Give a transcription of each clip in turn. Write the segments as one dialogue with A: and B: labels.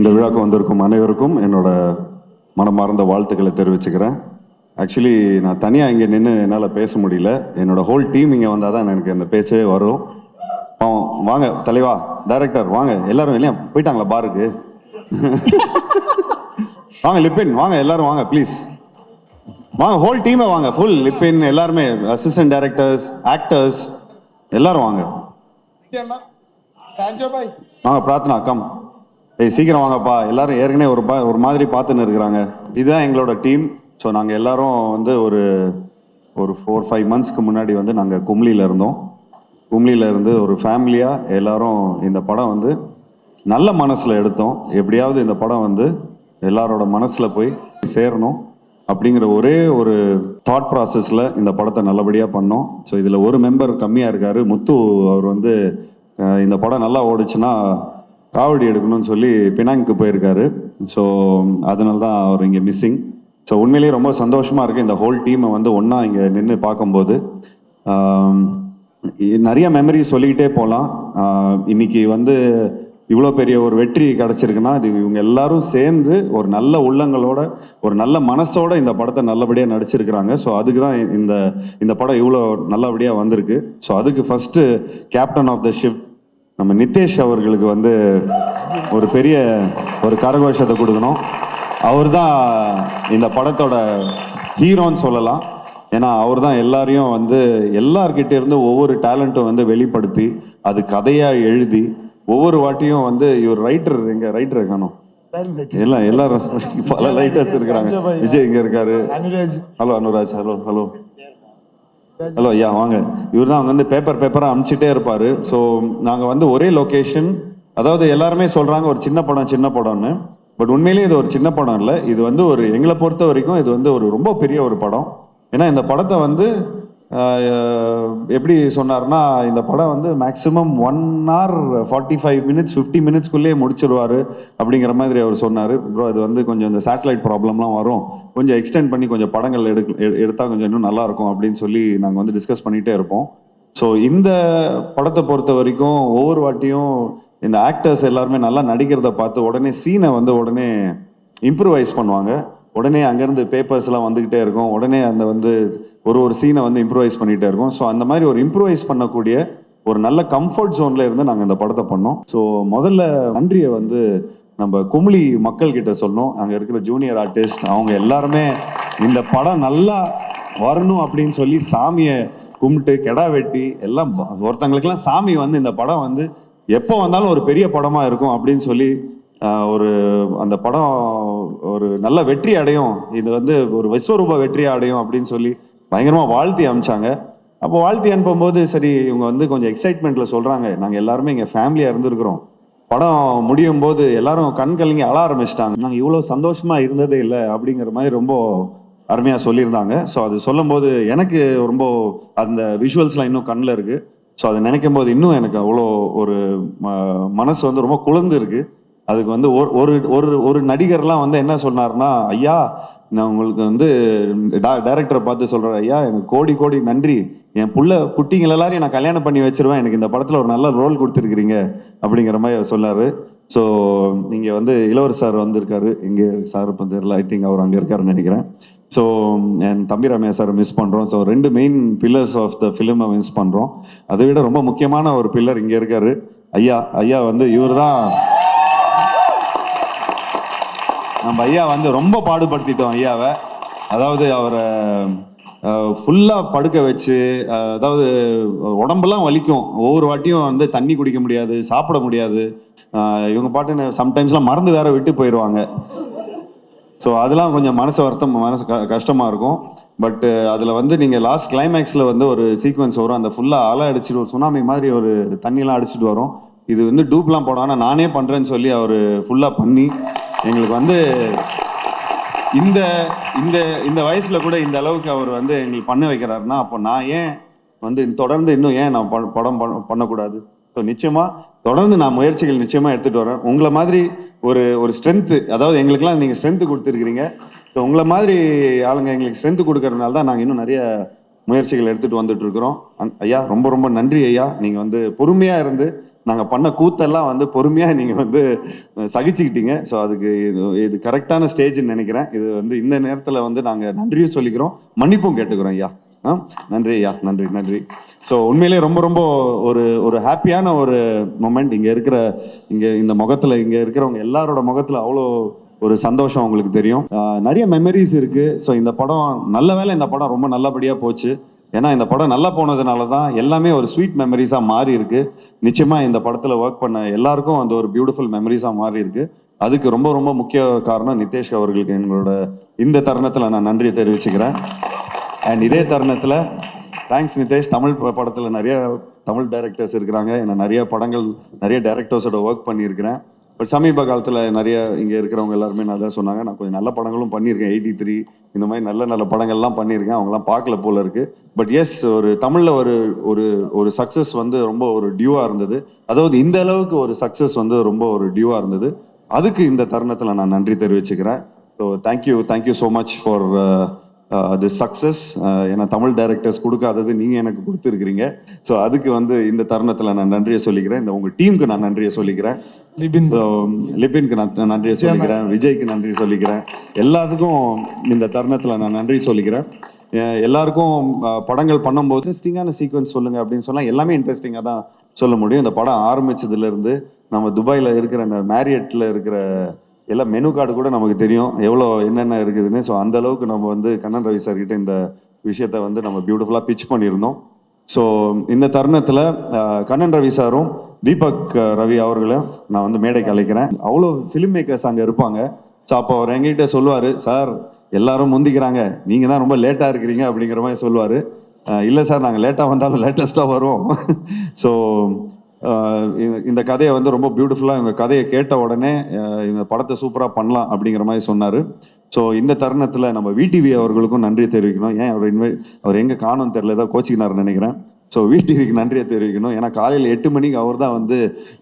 A: இந்த விழாக்கு வந்திருக்கும் அனைவருக்கும் என்னோட மனமார்ந்த வாழ்த்துக்களை தெரிவிச்சுக்கிறேன். ஆக்சுவலி நான் தனியாக இங்கே நின்று என்னால் பேச முடியல. என்னோட ஹோல் டீம் இங்கே வந்தால் தான் எனக்கு அந்த பேச்சே வரும். பாவம், வாங்க தலைவா டைரக்டர் வாங்க. எல்லாரும் இல்லையா போயிட்டாங்களா பாருக்கு வாங்க லிப்பின் வாங்க எல்லாரும் வாங்க ப்ளீஸ் வாங்க ஹோல் டீமே வாங்க. ஃபுல் லிப்பின் எல்லாருமே அசிஸ்டன்ட் டைரக்டர்ஸ் ஆக்டர்ஸ் எல்லாரும் வாங்க. வாங்க பிரார்த்தனா கம் ஏய் சீக்கிரம் வாங்கப்பா. எல்லாரும் ஏற்கனவே ஒரு பா- ஒரு மாதிரி பார்த்துன்னு இருக்கிறாங்க. இதுதான் எங்களோட டீம். ஸோ நாங்கள் எல்லாரும் வந்து ஒரு ஒரு ஃபோர் ஃபைவ் மந்த்ஸ்க்கு முன்னாடி வந்து நாங்கள் கும்ளியில் இருந்தோம். கும்ளியில் இருந்து ஒரு ஃபேமிலியாக எல்லாரும் இந்த படம் வந்து நல்ல மனசில் எடுத்தோம். எப்படியாவது இந்த படம் வந்து எல்லாரோட மனசில் போய் சேரணும் அப்படிங்கிற ஒரே ஒரு தாட் ப்ராசஸில் இந்த படத்தை நல்லபடியாக பண்ணோம். ஸோ இதில் ஒரு மெம்பர் கம்மியாக இருக்கார். முத்து அவர் வந்து இந்த படம் நல்லா ஓடுச்சுன்னா காவடி எடுக்கணும்னு சொல்லி பினாங்க்கு போயிருக்காரு. ஸோ அதனால தான் அவர் இங்கே மிஸ்ஸிங் ஸோ உண்மையிலேயே ரொம்ப சந்தோஷமாக இருக்குது இந்த ஹோல் டீமை வந்து ஒன்றா இங்கே நின்று பார்க்கும்போது. நிறைய மெமரி சொல்லிக்கிட்டே போகலாம் இன்னைக்கு வந்து இவ்வளோ பெரிய ஒரு வெற்றி கிடச்சிருக்குன்னா இது இவங்க எல்லாரும் சேர்ந்து ஒரு நல்ல உள்ளங்களோட ஒரு நல்ல மனசோட இந்த படத்தை நல்லபடியாக நடிச்சிருக்கிறாங்க. ஸோ அதுக்கு தான் இந்த இந்த படம் இவ்வளோ நல்லபடியாக வந்திருக்கு. ஸோ அதுக்கு first captain of the shift நம்ம நிதேஷ் அவர்களுக்கு வந்து ஒரு பெரிய ஒரு கரகோஷத்தை கொடுக்கணும். அவர் தான் இந்த படத்தோட ஹீரோன்னு சொல்லலாம். ஏன்னா அவர் தான் எல்லாரையும் வந்து எல்லார்கிட்ட இருந்து ஒவ்வொரு டேலண்ட்டும் வந்து வெளிப்படுத்தி அது கதையாக எழுதி ஒவ்வொரு வாட்டியும் வந்து இவர் ரைட்டர் எங்க ரைட்டர் காணும். எல்லாம் எல்லாரும் பல ரைட்டர்ஸ் இருக்கிறாங்க. விஜய் இங்க இருக்காரு. Hello Anuraj. Hello hello hello ஐயா வாங்க. இவர் தான் வந்து பேப்பர் பேப்பராக அனுப்பிச்சிட்டே இருப்பாரு. ஸோ நாங்கள் வந்து ஒரே லொகேஷன் அதாவது எல்லாருமே சொல்றாங்க ஒரு சின்ன படம் சின்ன படம்னு. பட் உண்மையிலேயே இது ஒரு சின்ன படம் இல்லை. இது வந்து ஒரு எங்களை பொறுத்த வரைக்கும் இது வந்து ஒரு ரொம்ப பெரிய ஒரு படம். ஏன்னா இந்த படத்தை வந்து எப்படி சொன்னார்னா இந்த படம் வந்து maximum one hour forty five minutes fifty மினிட்ஸ்க்குள்ளேயே முடிச்சிருவார் அப்படிங்கிற மாதிரி அவர் சொன்னார். ப்ரோ இது வந்து கொஞ்சம் இந்த சேட்டலைட் ப்ராப்ளம்லாம் வரும். கொஞ்சம் எக்ஸ்டெண்ட் பண்ணி கொஞ்சம் படங்கள் எடுக்க எடுத்தால் கொஞ்சம் இன்னும் நல்லாயிருக்கும் அப்படின்னு சொல்லி நாங்கள் வந்து டிஸ்கஸ் பண்ணிகிட்டே இருப்போம். ஸோ இந்த படத்தை பொறுத்த வரைக்கும் ஒவ்வொரு வாட்டியும் இந்த ஆக்டர்ஸ் எல்லாருமே நல்லா நடிக்கிறத பார்த்து உடனே சீனை வந்து உடனே இம்ப்ரூவைஸ் பண்ணுவாங்க. உடனே அங்கேருந்து பேப்பர்ஸ்லாம் வந்துக்கிட்டே இருக்கும். உடனே அந்த வந்து ஒரு ஒரு சீனை வந்து இம்ப்ரூவைஸ் பண்ணிகிட்டே இருக்கும். ஸோ அந்த மாதிரி ஒரு இம்ப்ரூவைஸ் பண்ணக்கூடிய ஒரு நல்ல கம்ஃபர்ட் ஜோனில் இருந்து நாங்கள் இந்த படத்தை பண்ணோம். ஸோ முதல்ல நன்றியை வந்து நம்ம குமிழி மக்கள்கிட்ட சொல்லணும். அங்கே இருக்கிற ஜூனியர் ஆர்டிஸ்ட் அவங்க எல்லாருமே இந்த படம் நல்லா வரணும் அப்படின்னு சொல்லி சாமியை கும்பிட்டு கெடா வெட்டி எல்லாம் ஒருத்தங்களுக்கெல்லாம் சாமி வந்து இந்த படம் வந்து எப்போ வந்தாலும் ஒரு பெரிய படமாக இருக்கும் அப்படின்னு சொல்லி ஒரு அந்த படம் ஒரு நல்ல வெற்றி அடையும். இது வந்து ஒரு விஸ்வரூப வெற்றி அடையும் அப்படின்னு சொல்லி பயங்கரமாக வாழ்த்தி அமிச்சாங்க. அப்போ வாழ்த்தி அனுப்பும்போது சரி இவங்க வந்து கொஞ்சம் எக்ஸைட்மெண்ட்டில் சொல்கிறாங்க நாங்கள் எல்லாருமே எங்கள் ஃபேமிலியாக இருந்திருக்கிறோம். படம் முடியும் போது எல்லாரும் கண் கலங்கி அழ ஆரம்பிச்சிட்டாங்க. நாங்கள் இவ்வளோ சந்தோஷமாக இருந்ததே இல்லை அப்படிங்கிற மாதிரி ரொம்ப அருமையாக சொல்லியிருந்தாங்க. ஸோ அது சொல்லும்போது எனக்கு ரொம்ப அந்த விஷுவல்ஸ்லாம் இன்னும் கண்ணில் இருக்குது ஸோ அதை நினைக்கும் போது இன்னும் எனக்கு அவ்வளோ ஒரு ம- மனசு வந்து ரொம்ப குழந்து இருக்கு. அதுக்கு வந்து ஒரு ஒரு ஒரு ஒரு நடிகர்லாம் வந்து என்ன சொன்னார்னா ஐயா நான் உங்களுக்கு வந்து டேரக்டரை பார்த்து சொல்கிறேன் ஐயா எனக்கு கோடி கோடி நன்றி. என் புள்ள குட்டிங்கள் எல்லாரையும் நான் கல்யாணம் பண்ணி வச்சிருவேன். எனக்கு இந்த படத்தில் ஒரு நல்ல ரோல் கொடுத்துருக்கிறீங்க. அப்படிங்கிற மாதிரி அவர் சொன்னார். ஸோ இங்கே வந்து இளவர் சார் வந்திருக்காரு. இங்கே சார் தெரியல. ஐ திங்க் அவர் அங்கே இருக்காருன்னு நினைக்கிறேன். ஸோ என் தம்பி ராமையா சார் மிஸ் பண்ணுறோம் ஸோ ரெண்டு மெயின் பில்லர்ஸ் ஆஃப் த ஃபிலிமை மிஸ் பண்ணுறோம் அதை விட ரொம்ப முக்கியமான ஒரு பில்லர் இங்கே இருக்காரு. ஐயா ஐயா வந்து இவர் தான் நம்ம ஐயா வந்து ரொம்ப பாடுபடுத்திட்டோம் ஐயாவை. அதாவது அவரை ஃபுல்லாக படுக்க வச்சு அதாவது உடம்பெல்லாம் வலிக்கும். ஒவ்வொரு வாட்டியும் வந்து தண்ணி குடிக்க முடியாது சாப்பிட முடியாது. இவங்க பாட்டுன்னு சம்டைம்ஸ்லாம் மறந்து வேற விட்டு போயிடுவாங்க ஸோ அதெல்லாம் கொஞ்சம் மனசு வருத்தம் மனசு க கஷ்டமாக இருக்கும். பட் அதில் வந்து நீங்கள் லாஸ்ட் கிளைமேக்ஸில் வந்து ஒரு சீக்வன்ஸ் வரும். அந்த ஃபுல்லாக அலை அடிச்சுட்டு ஒரு சுனாமி மாதிரி ஒரு தண்ணிலாம் அடிச்சிட்டு வரும். இது வந்து டூப்லாம் போடும். ஆனால் நானே பண்ணுறேன்னு சொல்லி அவர் ஃபுல்லாக பண்ணி எங்களுக்கு வந்து இந்த இந்த இந்த வயசில் கூட இந்த அளவுக்கு அவர் வந்து எங்களுக்கு பண்ண வைக்கிறாருன்னா அப்போ நான் ஏன் வந்து தொடர்ந்து இன்னும் ஏன் நான் ப- படம் பண்ண- பண்ணக்கூடாது? ஸோ நிச்சயமாக தொடர்ந்து நான் முயற்சிகள் நிச்சயமாக எடுத்துகிட்டு வரேன். உங்களை மாதிரி ஒரு ஒரு ஸ்ட்ரென்த்து அதாவது எங்களுக்கெல்லாம் நீங்கள் ஸ்ட்ரென்த்து கொடுத்துருக்கிறீங்க. ஸோ உங்களை மாதிரி ஆளுங்க எங்களுக்கு ஸ்ட்ரென்த்து கொடுக்கறதுனால தான் நாங்கள் இன்னும் நிறைய முயற்சிகள் எடுத்துகிட்டு வந்துட்டு இருக்கிறோம். அன்- ஐயா ரொம்ப ரொம்ப நன்றி ஐயா. நீங்கள் வந்து பொறுமையாக இருந்து நாங்கள் பண்ண கூத்தெல்லாம் வந்து பொறுமையாக நீங்கள் வந்து சகிச்சுக்கிட்டீங்க. ஸோ அதுக்கு இது இது கரெக்டான ஸ்டேஜ்னு நினைக்கிறேன். இது வந்து இந்த நேரத்தில் வந்து நாங்கள் நன்றியும் சொல்லிக்கிறோம். மன்னிப்பும் கேட்டுக்கிறோம் ஐயா. ஆ? நன்றி ஐயா. நன்றி நன்றி. ஸோ உண்மையிலேயே ரொம்ப ரொம்ப ஒரு ஒரு ஹாப்பியான ஒரு மொமெண்ட். இங்கே இருக்கிற இங்கே இந்த முகத்தில் இங்கே இருக்கிறவங்க எல்லாரோட முகத்தில் அவ்வளோ ஒரு சந்தோஷம் உங்களுக்கு தெரியும். நிறைய மெமரிஸ் இருக்குது ஸோ இந்த படம் நல்ல வேளை இந்த படம் ரொம்ப நல்லபடியாக போச்சு. ஏன்னா இந்த படம் நல்லா போனதுனால தான் எல்லாமே ஒரு ஸ்வீட் மெமரிஸாக மாறி இருக்கு நிச்சயமாக இந்த படத்தில் ஒர்க் பண்ண எல்லாருக்கும் அந்த ஒரு பியூட்டிஃபுல் மெமரிஸாக மாறி இருக்கு அதுக்கு ரொம்ப ரொம்ப முக்கிய காரணம் நிதேஷ் அவர்களுக்கு எங்களோட இந்த தருணத்தில் நான் நன்றியை தெரிவிச்சுக்கிறேன். அண்ட் இதே தருணத்தில் தேங்க்ஸ் நிதேஷ். தமிழ் படத்தில் நிறைய தமிழ் டைரக்டர்ஸ் இருக்கிறாங்க. நான் நிறைய படங்கள் நிறைய டைரக்டர்ஸோட ஒர்க் பண்ணியிருக்கிறேன். பட் சமீப காலத்தில் நிறைய இங்கே இருக்கிறவங்க எல்லாருமே நல்லா சொன்னாங்க. நான் கொஞ்சம் நல்ல படங்களும் பண்ணியிருக்கேன். எயிட்டி த்ரீ இந்த மாதிரி நல்ல நல்ல படங்கள்லாம் பண்ணியிருக்கேன். அவங்களாம் பார்க்கல போல இருக்கு. பட் எஸ் ஒரு தமிழில் ஒரு ஒரு ஒரு சக்ஸஸ் வந்து ரொம்ப ஒரு டியூவாக இருந்தது. அதாவது இந்த அளவுக்கு ஒரு சக்ஸஸ் வந்து ரொம்ப ஒரு டியூவாக இருந்தது. அதுக்கு இந்த தருணத்தில் நான் நன்றி தெரிவிச்சுக்கிறேன். So thank you thank you so much for அது சக்ஸஸ் ஏன்னா தமிழ் டைரக்டர்ஸ் கொடுக்காதது நீங்கள் எனக்கு கொடுத்துருக்கிறீங்க. ஸோ அதுக்கு வந்து இந்த தருணத்தில் நான் நன்றியை சொல்லிக்கிறேன். இந்த உங்கள் டீமுக்கு நான் நன்றியை சொல்லிக்கிறேன்.
B: லிபின்.
A: ஸோ லிபின்க்கு நான் நன்றியை சொல்லிக்கிறேன் விஜய்க்கு நன்றி சொல்லிக்கிறேன். எல்லாத்துக்கும் இந்த தருணத்தில் நான் நன்றி சொல்லிக்கிறேன். எல்லாருக்கும் படங்கள் பண்ணும்போது இன்ட்ரெஸ்டிங்கான சீக்வன்ஸ் சொல்லுங்க அப்படின்னு சொன்னா எல்லாமே இன்ட்ரெஸ்டிங்காக தான் சொல்ல முடியும். இந்த படம் ஆரம்பிச்சதுல இருந்து நம்ம துபாயில் இருக்கிற அந்த மேரியட்ல இருக்கிற எல்லா மெனு கார்டு கூட நமக்கு தெரியும். எவ்வளோ என்னென்ன இருக்குதுன்னு. ஸோ அந்த அளவுக்கு நம்ம வந்து கண்ணன் ரவி சார் கிட்ட இந்த விஷயத்த வந்து நம்ம பியூட்டிஃபுல்லாக பிச் பண்ணியிருந்தோம். ஸோ இந்த தருணத்தில் கண்ணன் ரவி சாரும் தீபக் ரவி அவர்களையும் நான் வந்து மேடைக்கு அழைக்கிறேன். அவ்வளோ ஃபிலிம் மேக்கர்ஸ் அங்கே இருப்பாங்க. ஸோ அப்போ அவர் எங்ககிட்ட சொல்லுவார் சார் எல்லாரும் முந்திக்கிறாங்க. நீங்கள் தான் ரொம்ப லேட்டாக இருக்கிறீங்க அப்படிங்கிற மாதிரி சொல்லுவார். இல்லை சார் நாங்கள் லேட்டாக வந்தாலும் லேட்டஸ்ட்டாக வருவோம் ஸோ இந்த கதையை வந்து ரொம்ப பியூட்டிஃபுல்லாக இவங்க கதையை கேட்ட உடனே இந்த படத்தை சூப்பராக பண்ணலாம் அப்படிங்கிற மாதிரி சொன்னார். ஸோ இந்த தருணத்தில் நம்ம விடிவி அவர்களுக்கும் நன்றி தெரிவிக்கணும். ஏன் அவர் இன்வை அவர் எங்கே காணும் தெரியல ஏதோ கோச்சிக்கினார்னு நினைக்கிறேன். ஸோ விடிவிக்கு நன்றியை தெரிவிக்கணும். ஏன்னா காலையில் எட்டு மணிக்கு அவர் தான் வந்து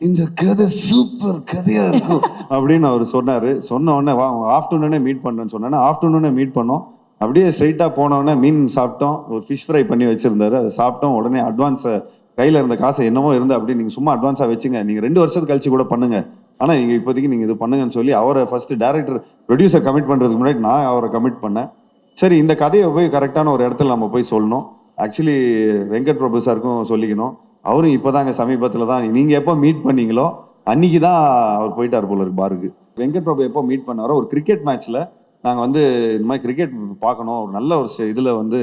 A: இந்த கதை சூப்பர் கதையாக இருக்கும். அப்படின்னு அவர் சொன்னார். சொன்ன உடனே வா ஆஃப்டர்நூனே மீட் பண்ணுறேன்னு சொன்னேன்னா ஆஃப்டர்நூனே மீட் பண்ணோம். அப்படியே ஸ்ட்ரைட்டாக போனோடனே மீன் சாப்பிட்டோம். ஒரு ஃபிஷ் ஃப்ரை பண்ணி வச்சுருந்தாரு. அதை சாப்பிட்டோம். உடனே அட்வான்ஸை கையில் இருந்த காசை என்னமோ இருந்து அப்படி நீங்கள் சும்மா அட்வான்ஸாக வச்சுங்க. நீங்கள் ரெண்டு வருஷத்துக்கு கழிச்சு கூட பண்ணுங்க. ஆனால் நீங்கள் இப்போதைக்கு நீங்கள் இது பண்ணுங்கன்னு சொல்லி அவரை ஃபஸ்ட்டு டேரக்டர் ப்ரொடியூசர் கமிட் பண்ணுறதுக்கு முன்னாடி நான் அவரை கமிட் பண்ணேன். சரி இந்த கதையை போய் கரெக்டான ஒரு இடத்துல நம்ம போய் சொல்லணும். ஆக்சுவலி வெங்கட் பிரபு சாருக்கும் சொல்லிக்கணும். அவரும் இப்போதாங்க சமீபத்தில் தான் நீங்கள் எப்போ மீட் பண்ணீங்களோ அன்னைக்கு தான் அவர் போயிட்டார் போல இருக்கு பாருக்கு வெங்கட் பிரபு எப்போ மீட் பண்ணாரோ ஒரு கிரிக்கெட் மேட்ச்சில் நாங்கள் வந்து இந்த மாதிரி கிரிக்கெட் பார்க்கணும். ஒரு நல்ல ஒரு இதில் வந்து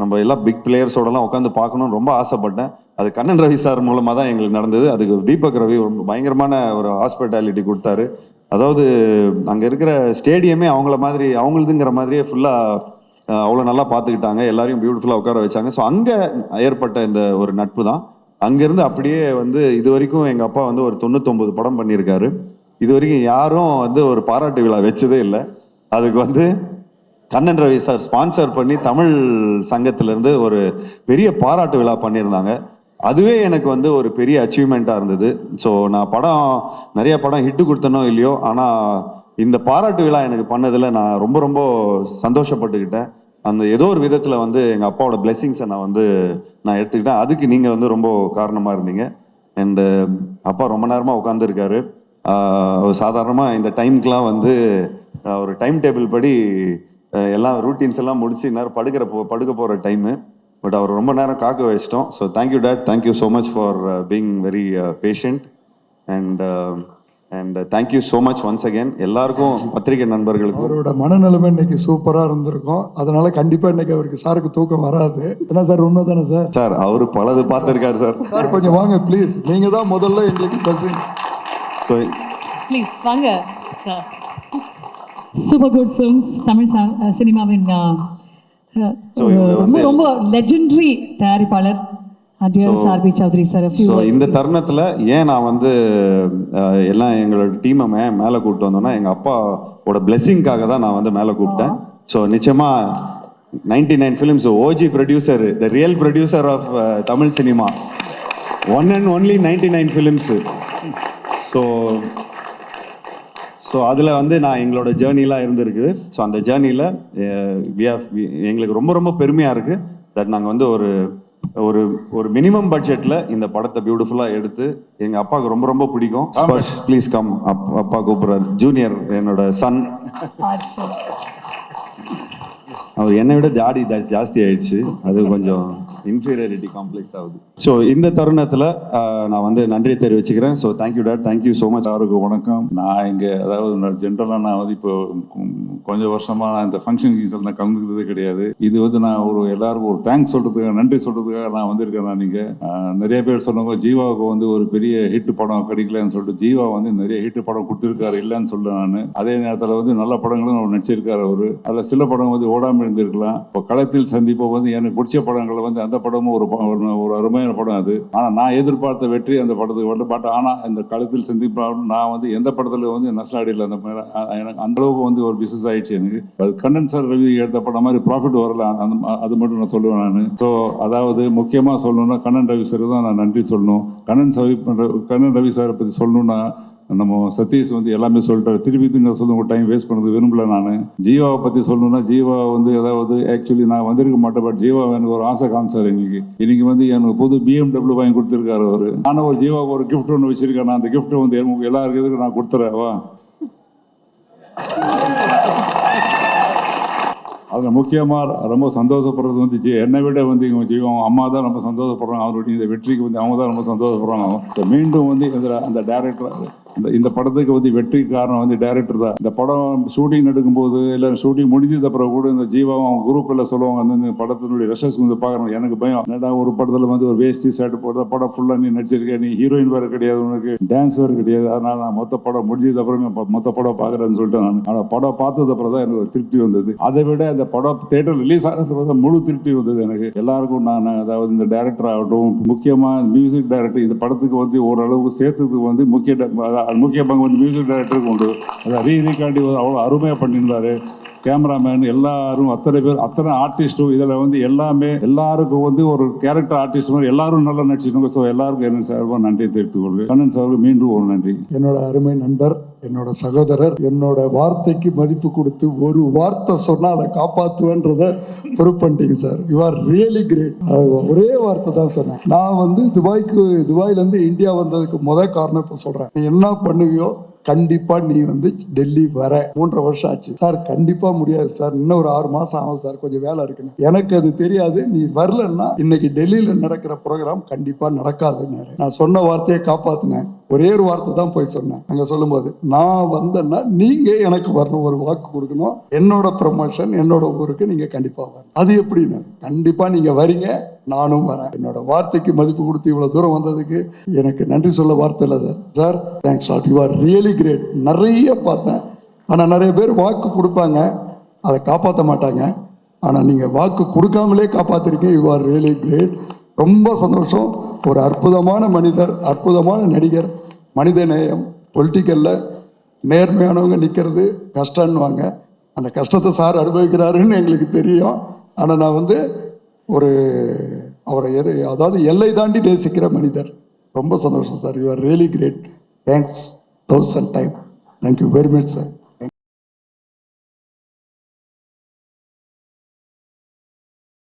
A: நம்ம எல்லாம் பிக் பிளேயர்ஸோடலாம் உட்காந்து பார்க்கணும்னு ரொம்ப ஆசைப்பட்டேன். அது கண்ணன் ரவி சார் மூலமாக தான் எங்களுக்கு நடந்தது. அதுக்கு தீபக் ரவி ரொம்ப பயங்கரமான ஒரு ஹாஸ்பிட்டாலிட்டி கொடுத்தாரு. அதாவது அங்கே இருக்கிற ஸ்டேடியமே அவங்கள மாதிரி அவங்களுதுங்கிற மாதிரியே ஃபுல்லாக அவ்வளோ நல்லா பார்த்துக்கிட்டாங்க. எல்லாரையும் பியூட்டிஃபுல்லாக உட்கார வச்சாங்க. ஸோ அங்கே ஏற்பட்ட இந்த ஒரு நட்பு தான். அங்கேருந்து அப்படியே வந்து இது வரைக்கும் எங்கள் அப்பா வந்து ஒரு தொண்ணூத்தொம்பது படம் பண்ணியிருக்காரு. இது வரைக்கும் யாரும் வந்து ஒரு பாராட்டு விழா வச்சதே இல்லை. அதுக்கு வந்து கண்ணன் ரவி சார் ஸ்பான்சர் பண்ணி தமிழ் சங்கத்திலேருந்து ஒரு பெரிய பாராட்டு விழா பண்ணியிருந்தாங்க. அதுவே எனக்கு வந்து ஒரு பெரிய அச்சீவ்மெண்ட்டாக இருந்தது. ஸோ நான் படம் நிறைய படம் ஹிட்டு கொடுத்தனோ இல்லையோ ஆனால் இந்த பாராட்டு விழா எனக்கு பண்ணதில் நான் ரொம்ப ரொம்ப சந்தோஷப்பட்டுக்கிட்டேன். அந்த ஏதோ ஒரு விதத்தில் வந்து எங்கள் அப்பாவோட பிளெஸிங்ஸை நான் வந்து நான் எடுத்துக்கிட்டேன். அதுக்கு நீங்கள் வந்து ரொம்ப காரணமாக இருந்தீங்க. அண்டு அப்பா ரொம்ப நேரமாக உட்காந்துருக்காரு அவர் சாதாரணமாக இந்த டைம்க்கெலாம் வந்து ஒரு டைம் டேபிள் படி எல்லாம் ரூட்டீன்ஸ் எல்லாம் முடிச்சு நேரம் படுக்கிற போ படுக்க போகிற டைமு பட் அவர் ரொம்ப நேரம் காக்க வச்சிட்டோம். So thank you dad thank you so much for being very patient and and thank you so much once again எல்லாருக்கும் பத்திரிகை நண்பர்களுக்கும்.
B: அவரோட மனநிலைமை இன்னைக்கு சூப்பரா இருந்திருக்கும். அதனால கண்டிப்பா இன்னைக்கு அவருக்கு சாருக்கு தூக்கம் வராது. என்ன சார் உண்மைதானே சார்?
A: சார் அவரு பலது பார்த்துருக்காரு சார்.
B: சார் கொஞ்சம் வாங்க ப்ளீஸ் நீங்க தான் முதல்ல எங்களுக்கு blessing.
A: ஸோ
C: ப்ளீஸ் வாங்க sir. Super Good Films Tamil சினிமாவின் ரொம்ப ரொம்ப லெஜெண்டரி தயாரிப்பாளர்.
A: இந்த தருணத்தில் ஏன் நான் வந்து எல்லாம் எங்களோட டீமை மே மேலே கூப்பிட்டு வந்தோன்னா எங்கள் அப்பாவோட பிளெஸிங்காக தான் நான் வந்து மேலே கூப்பிட்டேன். ஸோ நிச்சயமாக ninety nine films OG producer the real producer of Tamil cinema one and only ninety nine films so so அதில் வந்து நான் எங்களோட ஜேர்னிலாம் இருந்திருக்குது. ஸோ அந்த ஜேர்னியில் எங்களுக்கு ரொம்ப ரொம்ப பெருமையாக இருக்குது தட் நாங்கள் வந்து ஒரு ஒரு ஒரு மினிமம் பட்ஜெட்ல இந்த படத்தை பியூட்டிஃபுல்லா எடுத்து எங்க அப்பாவுக்கு ரொம்ப ரொம்ப பிடிக்கும். ப்ளீஸ் கம் அப்பா கூப்பிடுறாரு. ஜூனியர் என்னோட சன் அவர் என்னை விட ஜாடி ஜா- ஜாஸ்தி ஆயிடுச்சு. அது கொஞ்சம் இன்ஃபீரியாரிட்டி காம்ப்ளெக்ஸ் ஆகுது. ஸோ இந்த தருணத்தில் நான் வந்து நன்றியை தெரிவிச்சுக்கிறேன். So thank you dad thank you so much
D: யாருக்கு வணக்கம். நான் இங்கே அதாவது ஜென்ரலாக நான் வந்து இப்போ கொஞ்சம் வருஷமாக நான் இந்த ஃபங்க்ஷன் கீசல் நான் கலந்துக்கிறதே கிடையாது. இது வந்து நான் ஒரு எல்லாருக்கும் ஒரு தேங்க்ஸ் சொல்கிறதுக்காக நன்றி சொல்கிறதுக்காக நான் வந்திருக்கேன் நான் நீங்கள் நிறைய பேர் சொன்னவங்க ஜீவாவுக்கு வந்து ஒரு பெரிய ஹிட் படம் கிடைக்கலன்னு சொல்லிட்டு ஜீவா வந்து நிறைய ஹிட் படம் கொடுத்துருக்காரு இல்லைன்னு சொல்ல நான். அதே நேரத்தில் வந்து நல்ல படங்களும் அவர் நடிச்சிருக்காரு அவர். அதில் சில படம் வந்து ஓடாமல் இருந்திருக்கலாம். இப்போ களத்தில் சந்திப்போ வந்து எனக்கு பிடிச்ச படங்களை வந்து அந்த படமும் ஒரு ஒரு அருமையான படம் அது. ஆனால் நான் எதிர்பார்த்த வெற்றி அந்த படத்துக்கு வரல. பட் ஆனால் இந்த கழுத்தில் சந்திப்பா நான் வந்து எந்த படத்தில் வந்து நஷ்டாடியில் அந்த எனக்கு அந்த அளவுக்கு வந்து ஒரு பிசினஸ் ஆயிடுச்சு எனக்கு. அது கண்ணன் சார் ரவி எடுத்த படம் மாதிரி ப்ராஃபிட் வரல. அந்த அது மட்டும் நான் சொல்லுவேன் நான். ஸோ அதாவது முக்கியமாக சொல்லணும்னா கண்ணன் ரவி சார் தான் நான் நன்றி சொல்லணும். கண்ணன் ரவி கண்ணன் ரவி சாரை பற்றி சொல்லணும்னா நம்ம சதீஷ் வந்து எல்லாமே சொல்லிட்டாரு திருப்பி திரும்பி நான் டைம் வேஸ்ட் பண்ணது விரும்பல நான். ஜீவாவை பற்றி சொல்லணும்னா ஜீவா வந்து ஏதாவது ஆக்சுவலி நான் வந்திருக்க மாட்டேன் பட் ஜீவா எனக்கு ஒரு ஆசை காமிச்சார் இன்னைக்கு. இன்னைக்கு வந்து எனக்கு புது பிஎம்டபிள்யூ வாங்கி கொடுத்துருக்காரு அவர். நானும் ஒரு ஜீவாவுக்கு ஒரு கிஃப்ட் ஒன்று வச்சிருக்கேன். நான் அந்த கிஃப்ட் வந்து எனக்கு எல்லாருக்கும் எதுக்கு நான் கொடுத்துறேவா அதில் முக்கியமாக ரொம்ப சந்தோஷப்படுறது வந்து ஜி என்னை விட வந்து இவங்க ஜீவம் அம்மா தான் ரொம்ப சந்தோஷப்படுறாங்க. அவருடைய இந்த வெற்றிக்கு வந்து அவங்க தான் ரொம்ப சந்தோஷப்படுறாங்க. மீண்டும் வந்து இதில் அந்த டேரக்டர் இந்த இந்த படத்துக்கு வந்து வெற்றி காரணம் வந்து டேரக்டர் தான். இந்த படம் ஷூட்டிங் நடக்கும்போது இல்லை ஷூட்டிங் முடிஞ்சது அப்புறம் கூட இந்த ஜீவாவும் அவங்க குரூப்பில் சொல்லுவாங்க வந்து இந்த படத்தினுடைய ரெஷஸ் வந்து பார்க்கணும். எனக்கு பயம். என்னடா ஒரு படத்தில் வந்து ஒரு வேஸ்டி ஷர்ட் போடுற படம் ஃபுல்லாக நீ நடிச்சிருக்க நீ ஹீரோயின் வேறு கிடையாது உனக்கு டான்ஸ் வேறு கிடையாது. அதனால் நான் மொத்த படம் முடிஞ்சது அப்புறமே மொத்த படம் பார்க்குறேன்னு சொல்லிட்டு நான். ஆனால் படம் பார்த்தது அப்புறம் தான் எனக்கு ஒரு திருப்தி வந்தது. அதை விட அந்த படம் தேட்டர் ரிலீஸ் ஆனது தான் முழு திருப்தி வந்தது எனக்கு. எல்லாருக்கும் நான் அதாவது இந்த டேரக்டர் ஆகட்டும் முக்கியமாக மியூசிக் டைரக்டர் இந்த படத்துக்கு வந்து ஓரளவுக்கு சேர்த்ததுக்கு வந்து முக்கிய அது முக்கிய பங்கு வந்து மியூசிக் டைரக்டருக்கு உண்டு. அதை ரீ ரீகாண்டி அவ்வளோ அருமையாக பண்ணியிருந்தாரு. கேமராமேன் எல்லாரும் அத்தனை பேர் அத்தனை ஆர்டிஸ்ட்டும் இதில் வந்து எல்லாமே எல்லாருக்கும் வந்து ஒரு கேரக்டர் ஆர்டிஸ்ட் மாதிரி எல்லாரும் நல்லா நடிச்சிருக்காங்க. ஸோ எல்லாருக்கும் என்ன சார்பாக நன்றி தெரிவித்துக் கொள்வேன் கண்ணன் சாருக்கு மீண்டும் ஒரு நன்றி.
B: என்னோட அருமை நண்பர் என்னோட சகோதரர் என்னோட வார்த்தைக்கு மதிப்பு கொடுத்து ஒரு வார்த்தை சொன்னால் அதை காப்பாற்றுவேன்றத ப்ரூவ் பண்ணிட்டீங்க sir you are really great ஒரே வார்த்தை தான் சொன்னேன். நான் வந்து துபாய்க்கு துபாயிலேருந்து இந்தியா வந்ததுக்கு முத காரணம் இப்போ சொல்கிறேன் நீ என்ன பண்ணுவியோ கண்டிப்பா நீ வந்து டெல்லி வர. மூன்றரை வருஷம் ஆச்சு. சார் கண்டிப்பா முடியாது சார். இன்னும் ஒரு ஆறு மாசம் ஆகும் சார். கொஞ்சம் வேலை இருக்குன்னு. எனக்கு அது தெரியாது. நீ வரலன்னா இன்னைக்கு டெல்லியில நடக்கிற ப்ரோக்ராம் கண்டிப்பா நடக்காதுன்னு நான் சொன்ன வார்த்தையை காப்பாத்தினேன். ஒரே ஒரு வார்த்தை தான் போய் சொன்னேன். அங்க சொல்லும்போது நான் வந்தேன்னா நீங்க எனக்கு வரணும் ஒரு வாக்கு கொடுக்கணும். என்னோட ப்ரமோஷன் என்னோட ஊருக்கு நீங்க கண்டிப்பா வரணும். அது எப்படின்னு? கண்டிப்பா நீங்க வரீங்க நானும் வரேன். என்னோட வார்த்தைக்கு மதிப்பு கொடுத்து இவ்வளவு தூரம் வந்ததுக்கு எனக்கு நன்றி சொல்ல வார்த்தை இல்லை sir. Sir thanks lot you are really great நிறைய பார்த்தேன். ஆனால் நிறைய பேர் வாக்கு கொடுப்பாங்க. அதை காப்பாற்ற மாட்டாங்க. ஆனால் நீங்கள் வாக்கு கொடுக்காமலே காப்பாற்றிருக்கீங்க யூ ஆர் ரியலி கிரேட் ரொம்ப சந்தோஷம். ஒரு அற்புதமான மனிதர் அற்புதமான நடிகர் மனித நேயம் பொலிட்டிக்கலில் நேர்மையானவங்க நிற்கிறது கஷ்டம்னுவாங்க அந்த கஷ்டத்தை சார் அனுபவிக்கிறாருன்னு எங்களுக்கு தெரியும். ஆனால் நான் வந்து ஒரு அவரை அதாவது எல்லை தாண்டி நேசிக்கிற மனிதர். ரொம்ப சந்தோஷம் sir. You are really great thanks thousand time thank you very much sir